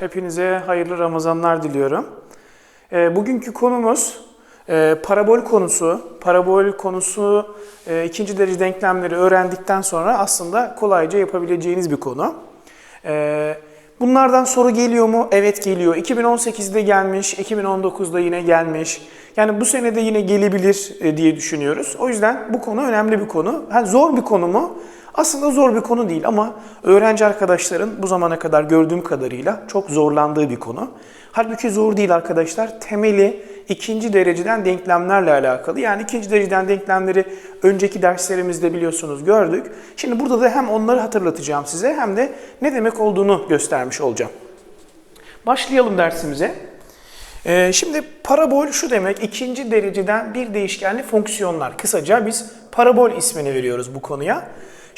Hepinize hayırlı Ramazanlar diliyorum. E, bugünkü konumuz e, parabol konusu. Parabol konusu e, ikinci derece denklemleri öğrendikten sonra aslında kolayca yapabileceğiniz bir konu. E, bunlardan soru geliyor mu? Evet geliyor. 2018'de gelmiş, 2019'da yine gelmiş. Yani bu sene de yine gelebilir e, diye düşünüyoruz. O yüzden bu konu önemli bir konu. Ha, zor bir konu mu? Aslında zor bir konu değil ama öğrenci arkadaşların bu zamana kadar gördüğüm kadarıyla çok zorlandığı bir konu. Halbuki zor değil arkadaşlar. Temeli ikinci dereceden denklemlerle alakalı. Yani ikinci dereceden denklemleri önceki derslerimizde biliyorsunuz gördük. Şimdi burada da hem onları hatırlatacağım size hem de ne demek olduğunu göstermiş olacağım. Başlayalım dersimize. Ee, şimdi parabol şu demek ikinci dereceden bir değişkenli fonksiyonlar. Kısaca biz parabol ismini veriyoruz bu konuya.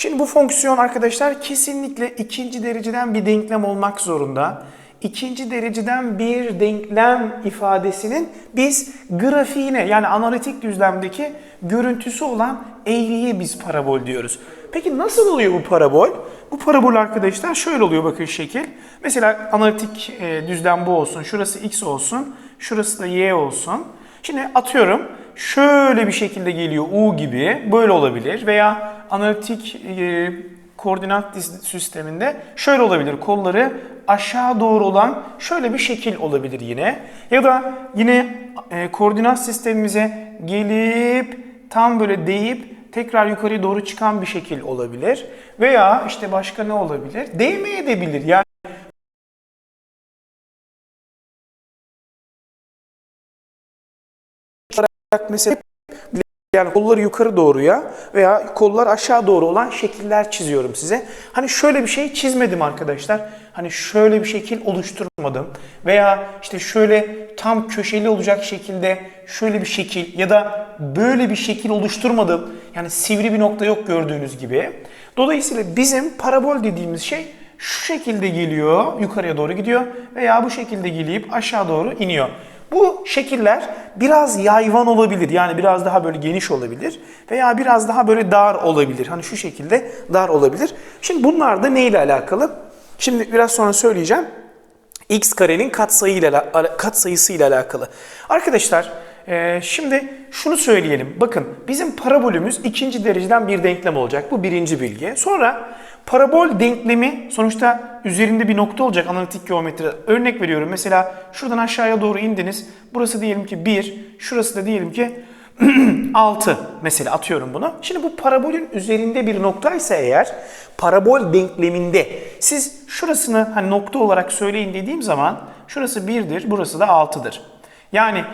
Şimdi bu fonksiyon arkadaşlar kesinlikle ikinci dereceden bir denklem olmak zorunda. İkinci dereceden bir denklem ifadesinin biz grafiğine yani analitik düzlemdeki görüntüsü olan eğriye biz parabol diyoruz. Peki nasıl oluyor bu parabol? Bu parabol arkadaşlar şöyle oluyor bakın şekil. Mesela analitik e, düzlem bu olsun. Şurası x olsun. Şurası da y olsun. Şimdi atıyorum şöyle bir şekilde geliyor U gibi böyle olabilir veya analitik e, koordinat sisteminde şöyle olabilir. Kolları aşağı doğru olan şöyle bir şekil olabilir yine. Ya da yine e, koordinat sistemimize gelip tam böyle değip tekrar yukarıya doğru çıkan bir şekil olabilir. Veya işte başka ne olabilir? Değmeye de bilir. Yani mesela yani kolları yukarı doğruya veya kollar aşağı doğru olan şekiller çiziyorum size. Hani şöyle bir şey çizmedim arkadaşlar. Hani şöyle bir şekil oluşturmadım. Veya işte şöyle tam köşeli olacak şekilde şöyle bir şekil ya da böyle bir şekil oluşturmadım. Yani sivri bir nokta yok gördüğünüz gibi. Dolayısıyla bizim parabol dediğimiz şey şu şekilde geliyor, yukarıya doğru gidiyor veya bu şekilde gelip aşağı doğru iniyor. Bu şekiller biraz yayvan olabilir. Yani biraz daha böyle geniş olabilir. Veya biraz daha böyle dar olabilir. Hani şu şekilde dar olabilir. Şimdi bunlar da neyle alakalı? Şimdi biraz sonra söyleyeceğim. x karenin katsayıyla katsayısıyla alakalı. Arkadaşlar e, şimdi şunu söyleyelim. Bakın bizim parabolümüz ikinci dereceden bir denklem olacak. Bu birinci bilgi. Sonra parabol denklemi sonuçta üzerinde bir nokta olacak analitik geometride. Örnek veriyorum. Mesela şuradan aşağıya doğru indiniz. Burası diyelim ki 1, şurası da diyelim ki 6 mesela atıyorum bunu. Şimdi bu parabolün üzerinde bir noktaysa eğer parabol denkleminde siz şurasını hani nokta olarak söyleyin dediğim zaman şurası 1'dir, burası da 6'dır. Yani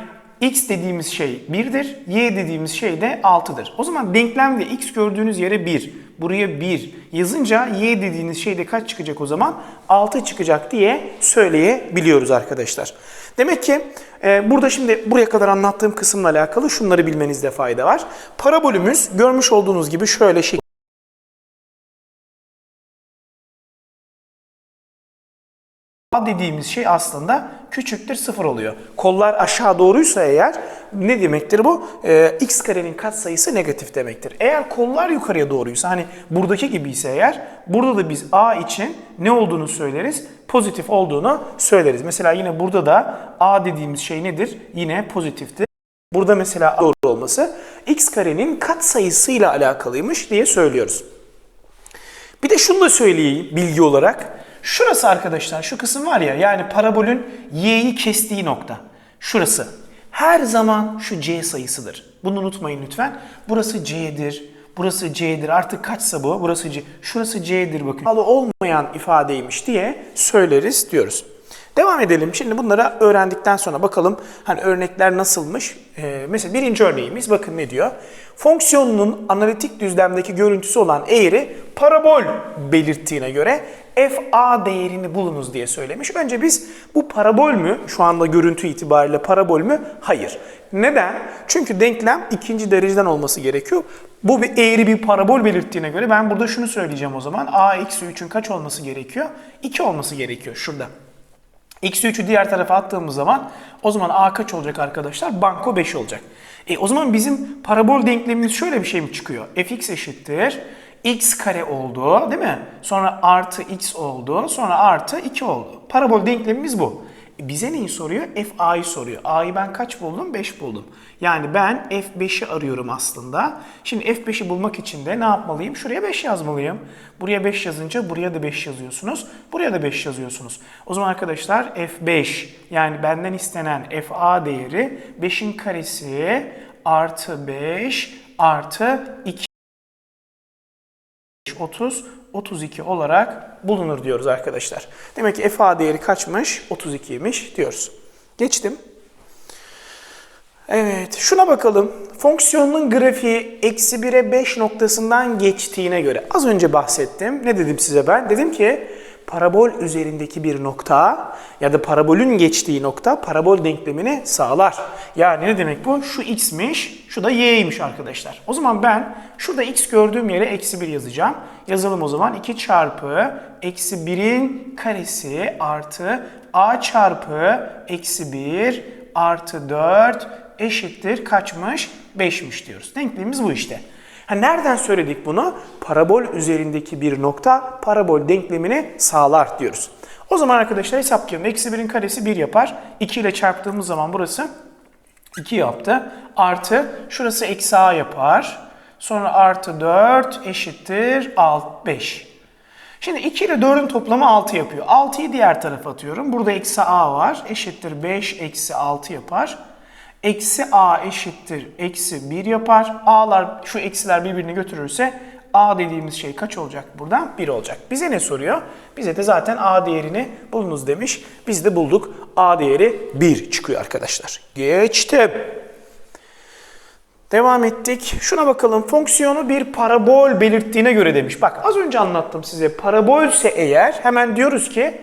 x dediğimiz şey 1'dir, y dediğimiz şey de 6'dır. O zaman denklemde x gördüğünüz yere 1, buraya 1 yazınca y dediğiniz şeyde kaç çıkacak o zaman? 6 çıkacak diye söyleyebiliyoruz arkadaşlar. Demek ki e, burada şimdi buraya kadar anlattığım kısımla alakalı şunları bilmenizde fayda var. Parabolümüz görmüş olduğunuz gibi şöyle şekil A dediğimiz şey aslında küçüktür sıfır oluyor. Kollar aşağı doğruysa eğer ne demektir bu? Ee, x karenin katsayısı negatif demektir. Eğer kollar yukarıya doğruysa hani buradaki gibi ise eğer burada da biz a için ne olduğunu söyleriz? Pozitif olduğunu söyleriz. Mesela yine burada da a dediğimiz şey nedir? Yine pozitiftir. Burada mesela doğru olması x karenin katsayısıyla alakalıymış diye söylüyoruz. Bir de şunu da söyleyeyim bilgi olarak. Şurası arkadaşlar şu kısım var ya yani parabolün y'yi kestiği nokta. Şurası. Her zaman şu c sayısıdır. Bunu unutmayın lütfen. Burası c'dir. Burası c'dir. Artık kaçsa bu? Burası c. Şurası c'dir bakın. Bağlı olmayan ifadeymiş diye söyleriz diyoruz. Devam edelim. Şimdi bunları öğrendikten sonra bakalım hani örnekler nasılmış. Ee, mesela birinci örneğimiz bakın ne diyor. Fonksiyonunun analitik düzlemdeki görüntüsü olan eğri parabol belirttiğine göre fa değerini bulunuz diye söylemiş. Önce biz bu parabol mü? Şu anda görüntü itibariyle parabol mü? Hayır. Neden? Çünkü denklem ikinci dereceden olması gerekiyor. Bu bir eğri bir parabol belirttiğine göre ben burada şunu söyleyeceğim o zaman. a eksi 3'ün kaç olması gerekiyor? 2 olması gerekiyor şurada. Eksi 3'ü diğer tarafa attığımız zaman o zaman a kaç olacak arkadaşlar? Banko 5 olacak. E o zaman bizim parabol denklemimiz şöyle bir şey mi çıkıyor? fx eşittir x kare oldu değil mi? Sonra artı x oldu. Sonra artı 2 oldu. Parabol denklemimiz bu. E bize neyi soruyor? f a'yı soruyor. a'yı ben kaç buldum? 5 buldum. Yani ben f5'i arıyorum aslında. Şimdi f5'i bulmak için de ne yapmalıyım? Şuraya 5 yazmalıyım. Buraya 5 yazınca buraya da 5 yazıyorsunuz. Buraya da 5 yazıyorsunuz. O zaman arkadaşlar f5 yani benden istenen fa değeri 5'in karesi artı 5 artı 2 30, 32 olarak bulunur diyoruz arkadaşlar. Demek ki FA değeri kaçmış? 32'ymiş diyoruz. Geçtim. Evet, şuna bakalım. Fonksiyonun grafiği eksi 1'e 5 noktasından geçtiğine göre. Az önce bahsettim. Ne dedim size ben? Dedim ki parabol üzerindeki bir nokta ya da parabolün geçtiği nokta parabol denklemini sağlar. Yani ne demek bu? Şu x'miş, şu da y'ymiş arkadaşlar. O zaman ben şurada x gördüğüm yere eksi 1 yazacağım. Yazalım o zaman 2 çarpı eksi 1'in karesi artı a çarpı eksi 1 artı 4 eşittir kaçmış? 5'miş diyoruz. Denklemimiz bu işte. Ha nereden söyledik bunu? Parabol üzerindeki bir nokta parabol denklemini sağlar diyoruz. O zaman arkadaşlar hesaplayalım. Eksi 1'in karesi 1 yapar. 2 ile çarptığımız zaman burası 2 yaptı. Artı şurası eksi a yapar. Sonra artı 4 eşittir 5. Şimdi 2 ile 4'ün toplamı 6 yapıyor. 6'yı diğer tarafa atıyorum. Burada eksi a var. Eşittir 5 eksi 6 yapar. Eksi a eşittir eksi 1 yapar. A'lar şu eksiler birbirini götürürse a dediğimiz şey kaç olacak buradan? 1 olacak. Bize ne soruyor? Bize de zaten a değerini bulunuz demiş. Biz de bulduk. a değeri 1 çıkıyor arkadaşlar. Geçtim. Devam ettik. Şuna bakalım. Fonksiyonu bir parabol belirttiğine göre demiş. Bak az önce anlattım size. Parabolse eğer hemen diyoruz ki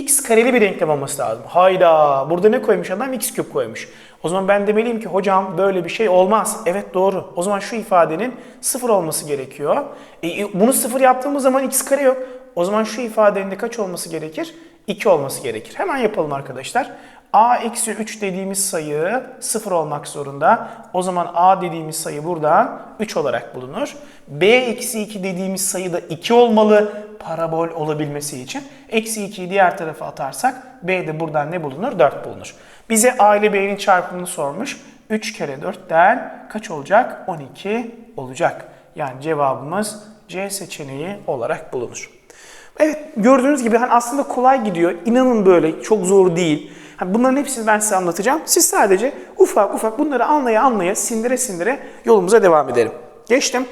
x kareli bir denklem olması lazım. Hayda burada ne koymuş adam? x küp koymuş. O zaman ben demeliyim ki hocam böyle bir şey olmaz. Evet doğru. O zaman şu ifadenin sıfır olması gerekiyor. E, bunu sıfır yaptığımız zaman x kare yok. O zaman şu ifadenin de kaç olması gerekir? 2 olması gerekir. Hemen yapalım arkadaşlar. A eksi 3 dediğimiz sayı 0 olmak zorunda. O zaman a dediğimiz sayı buradan 3 olarak bulunur. b eksi 2 dediğimiz sayı da 2 olmalı parabol olabilmesi için. Eksi 2'yi diğer tarafa atarsak b de buradan ne bulunur? 4 bulunur. Bize a ile b'nin çarpımını sormuş. 3 kere 4'ten kaç olacak? 12 olacak. Yani cevabımız C seçeneği olarak bulunur. Evet gördüğünüz gibi hani aslında kolay gidiyor. İnanın böyle çok zor değil. Bunların hepsini ben size anlatacağım. Siz sadece ufak ufak bunları anlaya anlaya sindire sindire yolumuza devam edelim. Geçtim.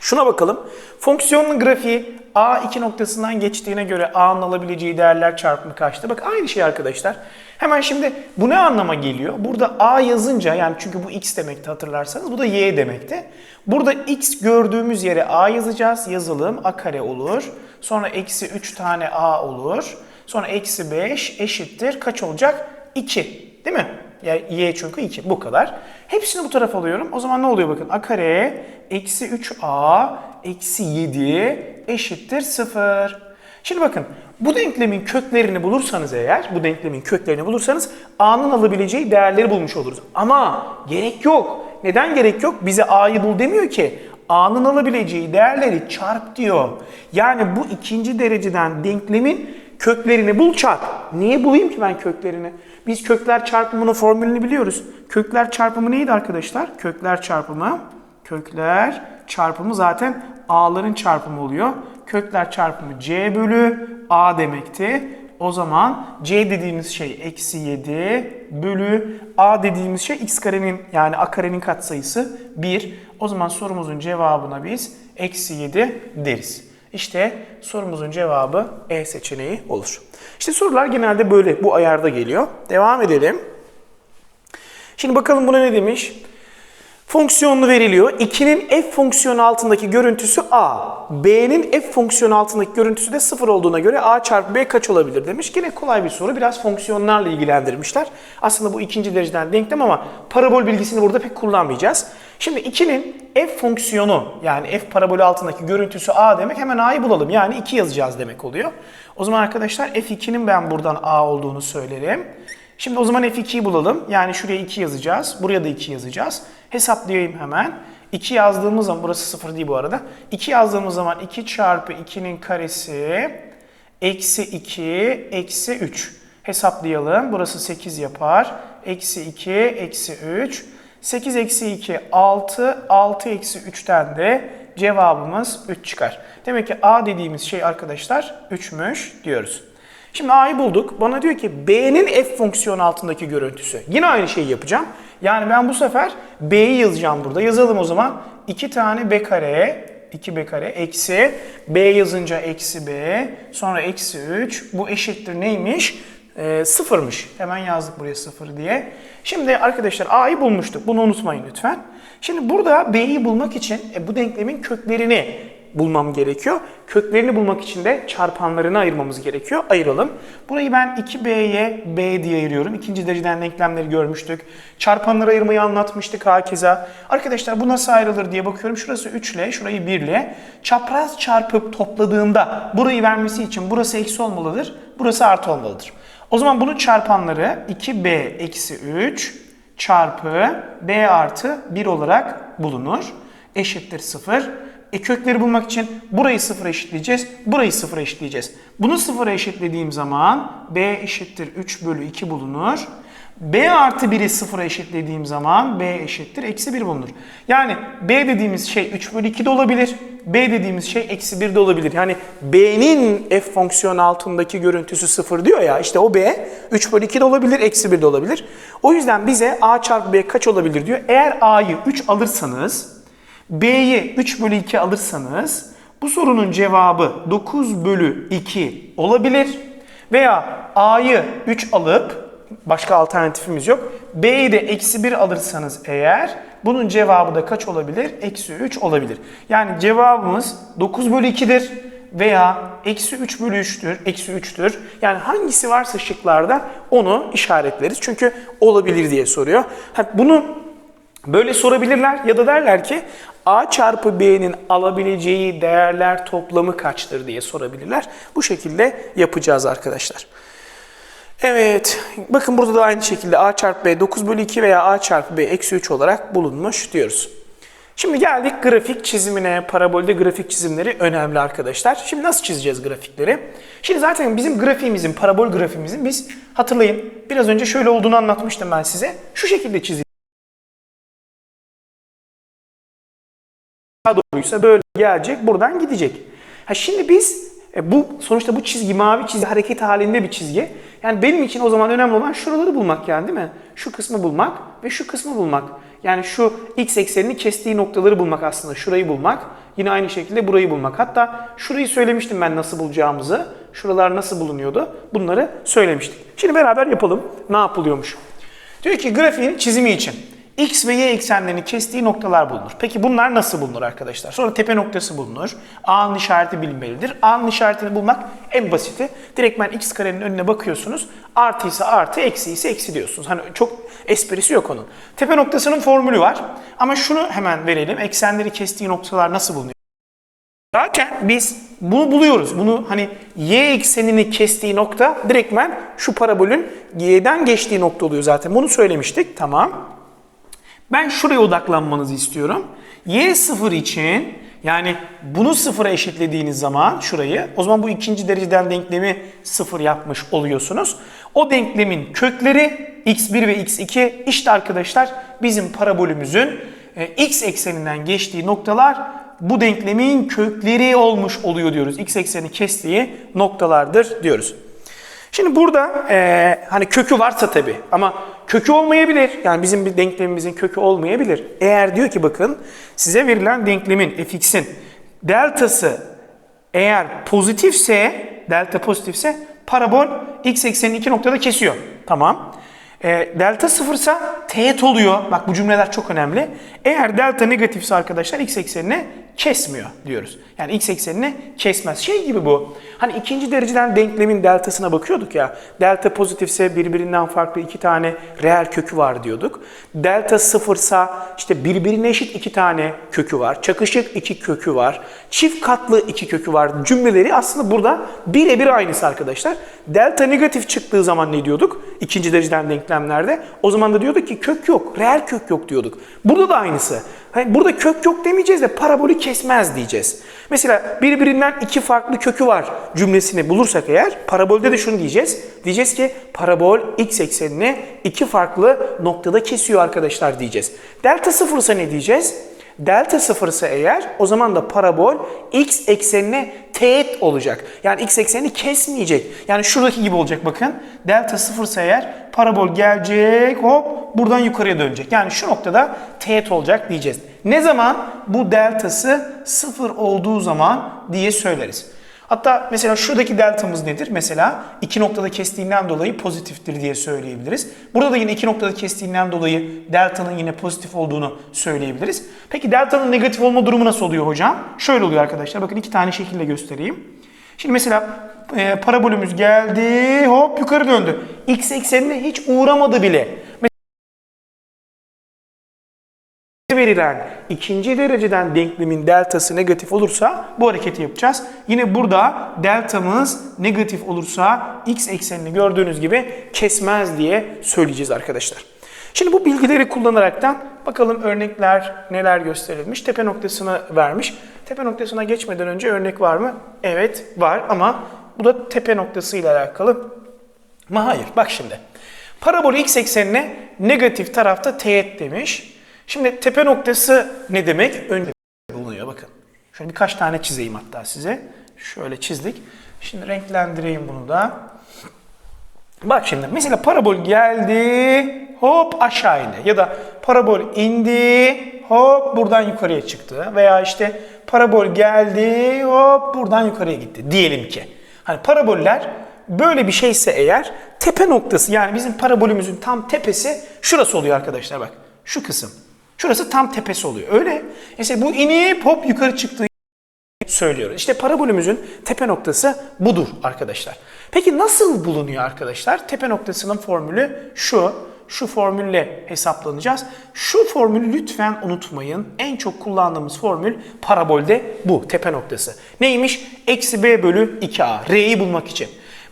Şuna bakalım. Fonksiyonun grafiği A2 noktasından geçtiğine göre A'nın alabileceği değerler çarpımı kaçtı? Bak aynı şey arkadaşlar. Hemen şimdi bu ne anlama geliyor? Burada A yazınca yani çünkü bu X demekti hatırlarsanız bu da Y demekti. Burada X gördüğümüz yere A yazacağız. Yazalım A kare olur. Sonra eksi 3 tane A olur. Sonra eksi 5 eşittir kaç olacak? 2 değil mi? Yani y çünkü 2 bu kadar. Hepsini bu tarafa alıyorum. O zaman ne oluyor bakın a kare eksi 3a eksi 7 eşittir 0. Şimdi bakın bu denklemin köklerini bulursanız eğer, bu denklemin köklerini bulursanız a'nın alabileceği değerleri bulmuş oluruz. Ama gerek yok. Neden gerek yok? Bize a'yı bul demiyor ki. A'nın alabileceği değerleri çarp diyor. Yani bu ikinci dereceden denklemin köklerini bul çarp. Niye bulayım ki ben köklerini? Biz kökler çarpımının formülünü biliyoruz. Kökler çarpımı neydi arkadaşlar? Kökler çarpımı, kökler çarpımı zaten a'ların çarpımı oluyor. Kökler çarpımı c bölü a demekti. O zaman c dediğimiz şey eksi 7 bölü a dediğimiz şey x karenin yani a karenin katsayısı 1. O zaman sorumuzun cevabına biz eksi 7 deriz. İşte sorumuzun cevabı E seçeneği olur. İşte sorular genelde böyle bu ayarda geliyor. Devam edelim. Şimdi bakalım buna ne demiş? Fonksiyonlu veriliyor. 2'nin f fonksiyonu altındaki görüntüsü a. b'nin f fonksiyonu altındaki görüntüsü de 0 olduğuna göre a çarpı b kaç olabilir demiş. Yine kolay bir soru. Biraz fonksiyonlarla ilgilendirmişler. Aslında bu ikinci dereceden denklem ama parabol bilgisini burada pek kullanmayacağız. Şimdi 2'nin f fonksiyonu yani f parabolü altındaki görüntüsü a demek hemen a'yı bulalım. Yani 2 yazacağız demek oluyor. O zaman arkadaşlar f2'nin ben buradan a olduğunu söylerim. Şimdi o zaman f2'yi bulalım. Yani şuraya 2 yazacağız. Buraya da 2 yazacağız. Hesaplayayım hemen. 2 yazdığımız zaman, burası 0 değil bu arada. 2 yazdığımız zaman 2 çarpı 2'nin karesi eksi 2 eksi 3. Hesaplayalım. Burası 8 yapar. Eksi 2 eksi 3. 8 eksi 2 6. 6 eksi 3'ten de cevabımız 3 çıkar. Demek ki A dediğimiz şey arkadaşlar 3'müş diyoruz. Şimdi A'yı bulduk. Bana diyor ki B'nin f fonksiyonu altındaki görüntüsü. Yine aynı şeyi yapacağım. Yani ben bu sefer B'yi yazacağım burada. Yazalım o zaman. 2 tane B kare, 2B kare eksi B yazınca eksi B sonra eksi 3. Bu eşittir neymiş? Ee, sıfırmış. Hemen yazdık buraya sıfır diye. Şimdi arkadaşlar A'yı bulmuştuk. Bunu unutmayın lütfen. Şimdi burada B'yi bulmak için e, bu denklemin köklerini bulmam gerekiyor. Köklerini bulmak için de çarpanlarını ayırmamız gerekiyor. Ayıralım. Burayı ben 2b'ye b diye ayırıyorum. İkinci dereceden denklemleri görmüştük. Çarpanları ayırmayı anlatmıştık hakeza. Arkadaşlar bu nasıl ayrılır diye bakıyorum. Şurası 3 ile, şurayı 1 ile. Çapraz çarpıp topladığımda burayı vermesi için burası eksi olmalıdır. Burası artı olmalıdır. O zaman bunun çarpanları 2b eksi 3 çarpı b artı 1 olarak bulunur. Eşittir 0. E kökleri bulmak için burayı sıfıra eşitleyeceğiz, burayı sıfıra eşitleyeceğiz. Bunu sıfıra eşitlediğim zaman b eşittir 3 bölü 2 bulunur. b artı 1'i sıfıra eşitlediğim zaman b eşittir eksi 1 bulunur. Yani b dediğimiz şey 3 bölü 2 de olabilir. b dediğimiz şey eksi 1 de olabilir. Yani b'nin f fonksiyonu altındaki görüntüsü 0 diyor ya işte o b 3 bölü 2 de olabilir, eksi 1 de olabilir. O yüzden bize a çarpı b kaç olabilir diyor. Eğer a'yı 3 alırsanız B'yi 3 bölü 2 alırsanız bu sorunun cevabı 9 bölü 2 olabilir. Veya A'yı 3 alıp başka alternatifimiz yok. B'yi de eksi 1 alırsanız eğer bunun cevabı da kaç olabilir? Eksi 3 olabilir. Yani cevabımız 9 bölü 2'dir veya eksi 3 bölü 3'tür, eksi 3'tür. Yani hangisi varsa şıklarda onu işaretleriz. Çünkü olabilir diye soruyor. Bunu Böyle sorabilirler ya da derler ki A çarpı B'nin alabileceği değerler toplamı kaçtır diye sorabilirler. Bu şekilde yapacağız arkadaşlar. Evet, bakın burada da aynı şekilde A çarpı B 9 bölü 2 veya A çarpı B eksi 3 olarak bulunmuş diyoruz. Şimdi geldik grafik çizimine. Parabolde grafik çizimleri önemli arkadaşlar. Şimdi nasıl çizeceğiz grafikleri? Şimdi zaten bizim grafiğimizin, parabol grafiğimizin biz hatırlayın biraz önce şöyle olduğunu anlatmıştım ben size. Şu şekilde çiziyoruz. Doğruysa böyle gelecek, buradan gidecek. Ha şimdi biz e, bu sonuçta bu çizgi mavi çizgi hareket halinde bir çizgi. Yani benim için o zaman önemli olan şuraları bulmak yani değil mi? Şu kısmı bulmak ve şu kısmı bulmak. Yani şu x eksenini kestiği noktaları bulmak aslında. Şurayı bulmak. Yine aynı şekilde burayı bulmak. Hatta şurayı söylemiştim ben nasıl bulacağımızı. Şuralar nasıl bulunuyordu? Bunları söylemiştik. Şimdi beraber yapalım. Ne yapılıyormuş? Diyor ki grafiğin çizimi için. X ve Y eksenlerini kestiği noktalar bulunur. Peki bunlar nasıl bulunur arkadaşlar? Sonra tepe noktası bulunur. A'nın işareti bilinmelidir. A'nın işaretini bulmak en basiti. Direkt ben X karenin önüne bakıyorsunuz. Artıysa artı, eksi ise eksi diyorsunuz. Hani çok esprisi yok onun. Tepe noktasının formülü var. Ama şunu hemen verelim. Eksenleri kestiği noktalar nasıl bulunuyor? Zaten biz bunu buluyoruz. Bunu hani y eksenini kestiği nokta direktmen şu parabolün y'den geçtiği nokta oluyor zaten. Bunu söylemiştik. Tamam. Ben şuraya odaklanmanızı istiyorum. Y sıfır için yani bunu sıfıra eşitlediğiniz zaman şurayı o zaman bu ikinci dereceden denklemi sıfır yapmış oluyorsunuz. O denklemin kökleri x1 ve x2 işte arkadaşlar bizim parabolümüzün e, x ekseninden geçtiği noktalar bu denklemin kökleri olmuş oluyor diyoruz. X ekseni kestiği noktalardır diyoruz. Şimdi burada e, hani kökü varsa tabii ama kökü olmayabilir. Yani bizim bir denklemimizin kökü olmayabilir. Eğer diyor ki bakın size verilen denklemin fx'in deltası eğer pozitifse, delta pozitifse parabol x eksenini iki noktada kesiyor. Tamam. E, delta sıfırsa teğet oluyor. Bak bu cümleler çok önemli. Eğer delta negatifse arkadaşlar x eksenini kesmiyor diyoruz. Yani x eksenini kesmez. Şey gibi bu. Hani ikinci dereceden denklemin deltasına bakıyorduk ya. Delta pozitifse birbirinden farklı iki tane reel kökü var diyorduk. Delta sıfırsa işte birbirine eşit iki tane kökü var. Çakışık iki kökü var. Çift katlı iki kökü var. Cümleleri aslında burada birebir aynısı arkadaşlar. Delta negatif çıktığı zaman ne diyorduk? İkinci dereceden denklemlerde. O zaman da diyorduk ki kök yok. Reel kök yok diyorduk. Burada da aynısı. Hani burada kök yok demeyeceğiz de parabolü kesmez diyeceğiz. Mesela birbirinden iki farklı kökü var cümlesini bulursak eğer parabolde de şunu diyeceğiz. Diyeceğiz ki parabol x eksenini iki farklı noktada kesiyor arkadaşlar diyeceğiz. Delta sıfırsa ne diyeceğiz? Delta sıfırsa eğer o zaman da parabol x eksenine teğet olacak. Yani x eksenini kesmeyecek. Yani şuradaki gibi olacak bakın. Delta sıfırsa eğer parabol gelecek hop buradan yukarıya dönecek. Yani şu noktada teğet olacak diyeceğiz. Ne zaman? Bu deltası sıfır olduğu zaman diye söyleriz. Hatta mesela şuradaki deltamız nedir? Mesela iki noktada kestiğinden dolayı pozitiftir diye söyleyebiliriz. Burada da yine iki noktada kestiğinden dolayı deltanın yine pozitif olduğunu söyleyebiliriz. Peki deltanın negatif olma durumu nasıl oluyor hocam? Şöyle oluyor arkadaşlar. Bakın iki tane şekilde göstereyim. Şimdi mesela e, parabolümüz geldi, hop yukarı döndü. X eksenine hiç uğramadı bile. Verilen ikinci dereceden denklemin deltası negatif olursa bu hareketi yapacağız. Yine burada deltamız negatif olursa x eksenini gördüğünüz gibi kesmez diye söyleyeceğiz arkadaşlar. Şimdi bu bilgileri kullanaraktan bakalım örnekler neler gösterilmiş. Tepe noktasını vermiş. Tepe noktasına geçmeden önce örnek var mı? Evet var ama bu da tepe noktası ile alakalı ama hayır bak şimdi. Parabol x eksenine negatif tarafta teğet demiş. Şimdi tepe noktası ne demek? Önce bulunuyor bakın. Şöyle birkaç tane çizeyim hatta size. Şöyle çizdik. Şimdi renklendireyim bunu da. Bak şimdi mesela parabol geldi hop aşağı indi ya da parabol indi hop buradan yukarıya çıktı veya işte parabol geldi hop buradan yukarıya gitti diyelim ki. Hani paraboller böyle bir şeyse eğer tepe noktası yani bizim parabolümüzün tam tepesi şurası oluyor arkadaşlar bak şu kısım. Şurası tam tepesi oluyor. Öyle. Mesela bu inip hop yukarı çıktığı söylüyoruz. İşte parabolümüzün tepe noktası budur arkadaşlar. Peki nasıl bulunuyor arkadaşlar? Tepe noktasının formülü şu. Şu formülle hesaplanacağız. Şu formülü lütfen unutmayın. En çok kullandığımız formül parabolde bu tepe noktası. Neymiş? Eksi b bölü 2a. R'yi bulmak için.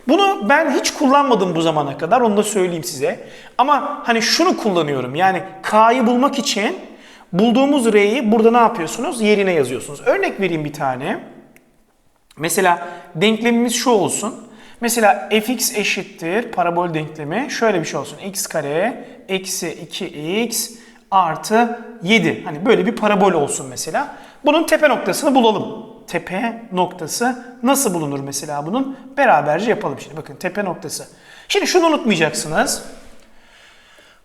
Bunu ben hiç kullanmadım bu zamana kadar onu da söyleyeyim size. Ama hani şunu kullanıyorum yani K'yı bulmak için bulduğumuz R'yi burada ne yapıyorsunuz? Yerine yazıyorsunuz. Örnek vereyim bir tane. Mesela denklemimiz şu olsun. Mesela fx eşittir parabol denklemi şöyle bir şey olsun. x kare eksi 2x artı 7. Hani böyle bir parabol olsun mesela. Bunun tepe noktasını bulalım. Tepe noktası nasıl bulunur mesela bunun? Beraberce yapalım şimdi. Bakın tepe noktası. Şimdi şunu unutmayacaksınız.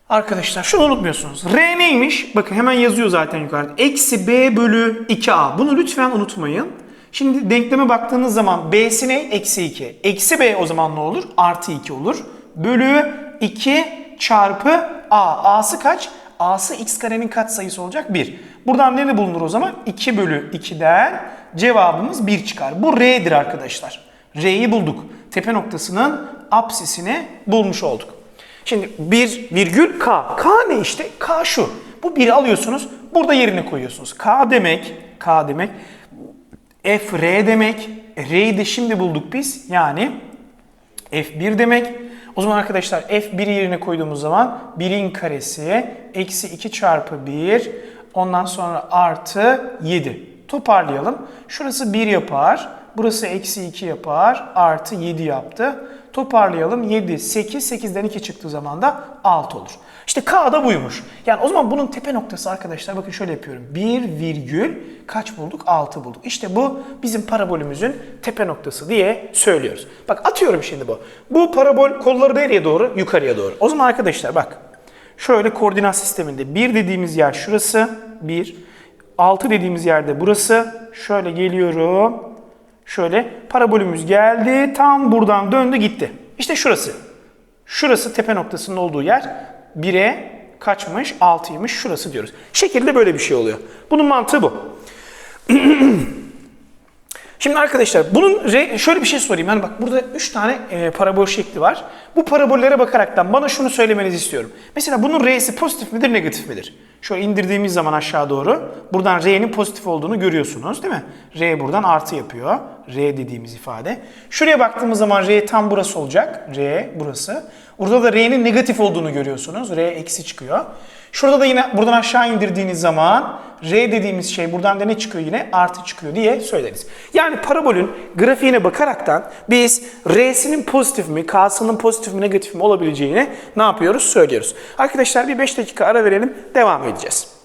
Arkadaşlar şunu unutmuyorsunuz. R neymiş? Bakın hemen yazıyor zaten yukarıda. Eksi B bölü 2A. Bunu lütfen unutmayın. Şimdi denkleme baktığınız zaman B'si ne? Eksi 2. Eksi B o zaman ne olur? Artı 2 olur. Bölü 2 çarpı A. A'sı kaç? A'sı x karenin kaç sayısı olacak? 1. Buradan ne bulunur o zaman? 2 bölü 2'den cevabımız 1 çıkar. Bu R'dir arkadaşlar. R'yi bulduk. Tepe noktasının apsisini bulmuş olduk. Şimdi 1 virgül K. K ne işte? K şu. Bu 1'i alıyorsunuz. Burada yerine koyuyorsunuz. K demek, K demek. F R demek. R'yi de şimdi bulduk biz. Yani F1 demek. O zaman arkadaşlar F1'i yerine koyduğumuz zaman 1'in karesi eksi 2 çarpı 1 ondan sonra artı 7. Toparlayalım. Şurası 1 yapar. Burası eksi 2 yapar. Artı 7 yaptı. Toparlayalım. 7, 8, 8'den 2 çıktığı zaman da 6 olur. İşte K da buymuş. Yani o zaman bunun tepe noktası arkadaşlar bakın şöyle yapıyorum. 1 virgül kaç bulduk? 6 bulduk. İşte bu bizim parabolümüzün tepe noktası diye söylüyoruz. Bak atıyorum şimdi bu. Bu parabol kolları nereye doğru? Yukarıya doğru. O zaman arkadaşlar bak. Şöyle koordinat sisteminde 1 dediğimiz yer şurası. 1. 6 dediğimiz yerde burası. Şöyle geliyorum. Şöyle parabolümüz geldi. Tam buradan döndü gitti. İşte şurası. Şurası tepe noktasının olduğu yer. 1'e kaçmış? 6'ymış. Şurası diyoruz. Şekilde böyle bir şey oluyor. Bunun mantığı bu. Şimdi arkadaşlar bunun şöyle bir şey sorayım. Yani bak burada 3 tane e, parabol şekli var. Bu parabollere bakaraktan bana şunu söylemenizi istiyorum. Mesela bunun R'si pozitif midir, negatif midir? Şöyle indirdiğimiz zaman aşağı doğru buradan R'nin pozitif olduğunu görüyorsunuz değil mi? R buradan artı yapıyor. R dediğimiz ifade. Şuraya baktığımız zaman R tam burası olacak. R burası. Burada da R'nin negatif olduğunu görüyorsunuz. R eksi çıkıyor. Şurada da yine buradan aşağı indirdiğiniz zaman R dediğimiz şey buradan da ne çıkıyor yine? Artı çıkıyor diye söyleriz. Yani parabolün grafiğine bakaraktan biz R'sinin pozitif mi, K'sının pozitif mi, negatif mi olabileceğini ne yapıyoruz? Söylüyoruz. Arkadaşlar bir 5 dakika ara verelim. Devam edeceğiz.